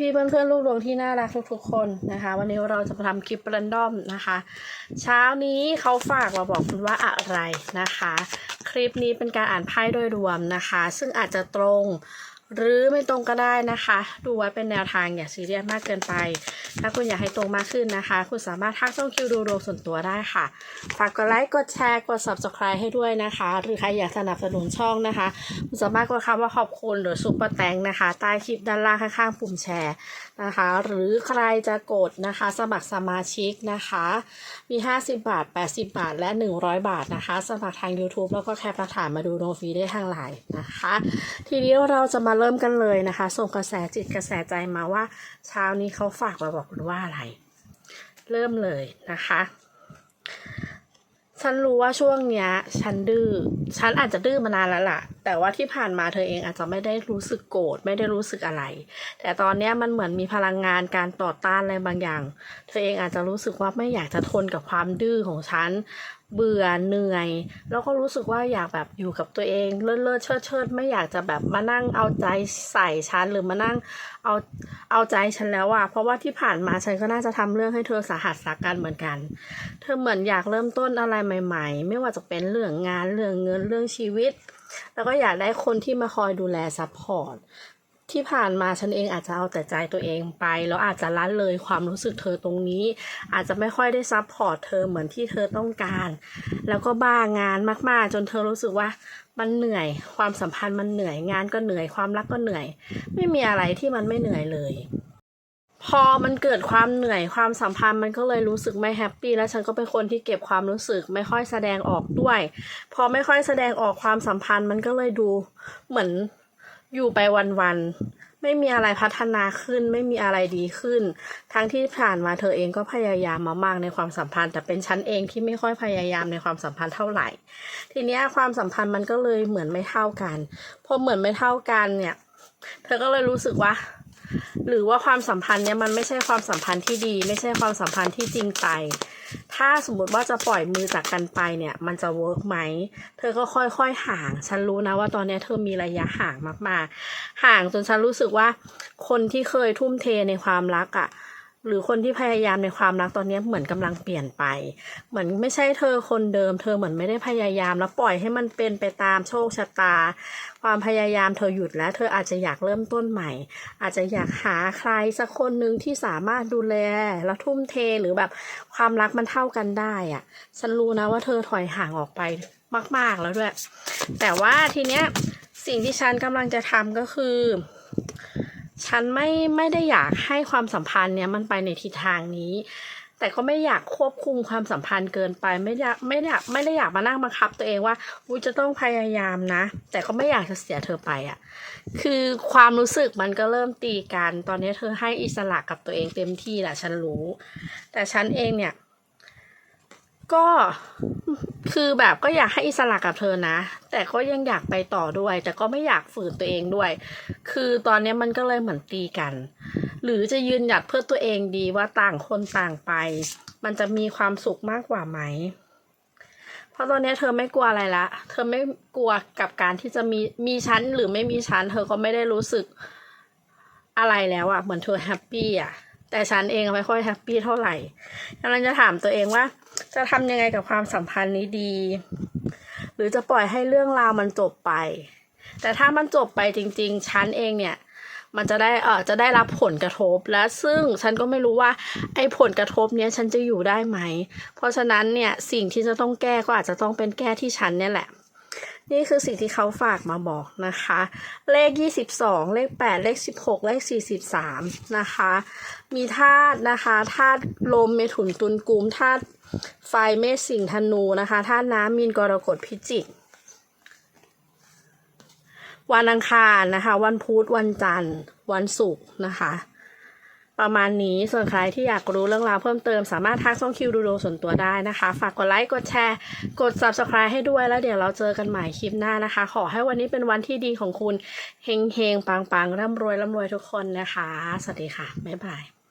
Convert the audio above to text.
พี่ๆเพื่อนๆลูกดวงที่น่ารักทุกๆคนนะคะ วันนี้เราจะมาทำคลิปรันดอมนะคะ เช้านี้เขาฝากมาบอกคุณว่าอะไรนะคะ คลิปนี้เป็นการอ่านไพ่โดยรวมนะคะ ซึ่งอาจจะตรง หรือไม่ตรงก็ได้นะคะ ดูไว้เป็นแนวทางอย่าซีเรียสมากเกินไป ถ้าคุณอยากให้ตรงมากขึ้นนะคะ คุณสามารถทักช่องคิวดูดวงส่วนตัวได้ค่ะ ฝากกดไลค์ กดแชร์ กด subscribe ให้ด้วยนะคะ หรือใครอยากสนับสนุนช่องนะคะ คุณสามารถกดคำว่าขอบคุณหรือซุปเปอร์แตงนะคะ ใต้คลิปด้านล่างข้างๆปุ่มแชร์นะคะ หรือใครจะกดนะคะ สมัครสมาชิกนะคะ มี 50 บาท 80 บาท และ 100 บาทนะคะ สมัครทาง YouTube แล้วก็แคปหลักฐานมาดูโนฟรีได้ทางไลน์นะคะ ทีนี้เราจะมาเริ่มกันเลยนะคะ ส่งกระแสจิตกระแสใจมาว่า เช้านี้เขาฝากมาบอกคุณว่าอะไร เริ่มเลยนะคะ ฉันรู้ว่าช่วงเนี้ย ฉันดื้อ ฉันอาจจะดื้อมานานแล้วล่ะ แต่ว่าที่ผ่านมาเธอเองอาจจะไม่ได้รู้สึกโกรธไม่ได้รู้สึกอะไร แต่ตอนนี้มันเหมือนมีพลังงานการต่อต้านอะไรบางอย่าง เธอเองอาจจะรู้สึกว่าไม่อยากจะทนกับความดื้อของฉันเบื่อเหนื่อย แล้วก็รู้สึกว่าอยากแบบอยู่กับตัวเองเลิศเลิศเชิดเชิดไม่อยากจะแบบมานั่งเอาใจใส่ฉันหรือมานั่งเอาเอาใจฉันแล้วอะเพราะว่าที่ผ่านมาฉันก็น่าจะทำเรื่องให้เธอสาหัสสากันเหมือนกัน เธอเหมือนอยากเริ่มต้นอะไรใหม่ ๆ ไม่ว่าจะเป็นเรื่องงานเรื่องเงินเรื่องชีวิต แล้วก็อยากได้คนที่มาคอยดูแลซัพพอร์ตที่ผ่านมาฉันเองอาจจะเอาแต่ใจตัวเองไป แล้วอาจจะละเลยความรู้สึกเธอตรงนี้ อาจจะไม่ค่อยได้ซัพพอร์ตเธอเหมือนที่เธอต้องการ แล้วก็บ้างานมากๆ จนเธอรู้สึกว่ามันเหนื่อย ความสัมพันธ์มันเหนื่อยงานก็เหนื่อยความรักก็เหนื่อย ไม่มีอะไรที่มันไม่เหนื่อยเลย พอมันเกิดความเหนื่อยความสัมพันธ์มันก็เลยรู้สึกไม่แฮปปี้แล้วฉันก็เป็นคนที่เก็บความรู้สึกไม่ค่อยแสดงออกด้วย พอไม่ค่อยแสดงออกความสัมพันธ์มันก็เลยดูเหมือนอยู่ไปวันๆไม่มีอะไรพัฒนาขึ้น ไม่มีอะไรดีขึ้น ทั้งที่ผ่านมาเธอเองก็พยายามมามากในความสัมพันธ์ แต่เป็นฉันเองที่ไม่ค่อยพยายามในความสัมพันธ์เท่าไหร่ ทีนี้ความสัมพันธ์มันก็เลยเหมือนไม่เท่ากันพอเหมือนไม่เท่ากันเนี่ย เธอก็เลยรู้สึกว่า หรือว่าความสัมพันธ์เนี่ยมันไม่ใช่ความสัมพันธ์ที่ดี ไม่ใช่ความสัมพันธ์ที่จริงใจ ถ้าสมมติว่าจะปล่อยมือจากกันไปเนี่ย มันจะเวิร์กไหม เธอก็ค่อยๆห่าง ฉันรู้นะว่าตอนนี้เธอมีระยะห่างมากๆ ห่างจนฉันรู้สึกว่า คนที่เคยทุ่มเทในความรักอะ่ะ หรือคนที่พยายามในความรักตอนนี้เหมือนกำลังเปลี่ยนไป เหมือนไม่ใช่เธอคนเดิม เธอเหมือนไม่ได้พยายามแล้วปล่อยให้มันเป็นไปตามโชคชะตา ความพยายามเธอหยุดแล้ว เธออาจจะอยากเริ่มต้นใหม่ อาจจะอยากหาใครสักคนหนึ่งที่สามารถดูแลแล้วทุ่มเทหรือแบบความรักมันเท่ากันได้อะฉันรู้นะว่าเธอถอยห่างออกไปมาก ๆแล้วด้วย แต่ว่าทีเนี้ยสิ่งที่ฉันกำลังจะทำก็คือ ฉันไม่ไม่ได้อยากให้ความสัมพันธ์เนี้ยมันไปในทิศทางนี้ แต่ก็ไม่อยากควบคุมความสัมพันธ์เกินไป ไม่อยากไม่อยากไม่ได้อยากมานั่งบังคับ ตัวเองว่าอุยจะต้องพยายามนะ แต่ก็ไม่อยากจะเสียเธอไปอะ่ะ คือความรู้สึกมันก็เริ่มตีกัน ตอนนี้เธอให้อิสระกับตัวเองเต็มที่แหละฉันรู้ แต่ฉันเองเนี่ย ก็คือแบบก็อยากให้อิสระกับเธอนะ แต่ก็ยังอยากไปต่อด้วย แต่ก็ไม่อยากฝืนตัวเองด้วย คือตอนนี้มันก็เลยเหมือนตีกัน หรือจะยืนหยัดเพื่อตัวเองดีว่าต่างคนต่างไป มันจะมีความสุขมากกว่าไหม เพราะตอนนี้เธอไม่กลัวอะไรละ เธอไม่กลัวกับการที่จะมีมีชั้นหรือไม่มีชั้น เธอก็ไม่ได้รู้สึกอะไรแล้วอะเหมือนเธอแฮปปี้อะ แต่ฉันเองไม่ค่อยแฮปปี้เท่าไหร่กำลังจะถามตัวเองว่า จะทำยังไงกับความสัมพันธ์นี้ดี หรือจะปล่อยให้เรื่องราวมันจบไป แต่ถ้ามันจบไปจริง ๆ ฉันเองเนี่ยมันจะได้เออจะได้รับผลกระทบและซึ่งฉันก็ไม่รู้ว่าไอ้ผลกระทบเนี้ยฉันจะอยู่ได้ไหม เพราะฉะนั้นเนี่ยสิ่งที่จะต้องแก้ก็อาจจะต้องเป็นแก้ที่ฉันเนี่ยแหละ นี่คือสิ่งที่เขาฝากมาบอกนะคะ เลข 22 เลข 8 เลข 16 เลข 43 นะคะ มีธาตุนะคะธาตุลมเมถุนตุลกุมธาตุไฟเมษสิงธนูนะคะธาตุน้ำมีนกรกฎพิจิกวันอังคารนะคะ วันพุธวันจันทร์ วันศุกร์นะคะ ประมาณนี้ส่วนใครที่อยากรู้เรื่องราวเพิ่มเติมสามารถทักช่องคิวดูโดส่วนตัวได้นะคะ ฝากกดไลค์กดแชร์กด subscribe ให้ด้วยแล้วเดี๋ยวเราเจอกันใหม่คลิปหน้านะคะ ขอให้วันนี้เป็นวันที่ดีของคุณเฮงเฮงปังปังร่ำรวยร่ำรวยทุกคนนะคะ สวัสดีค่ะ บ๊ายบาย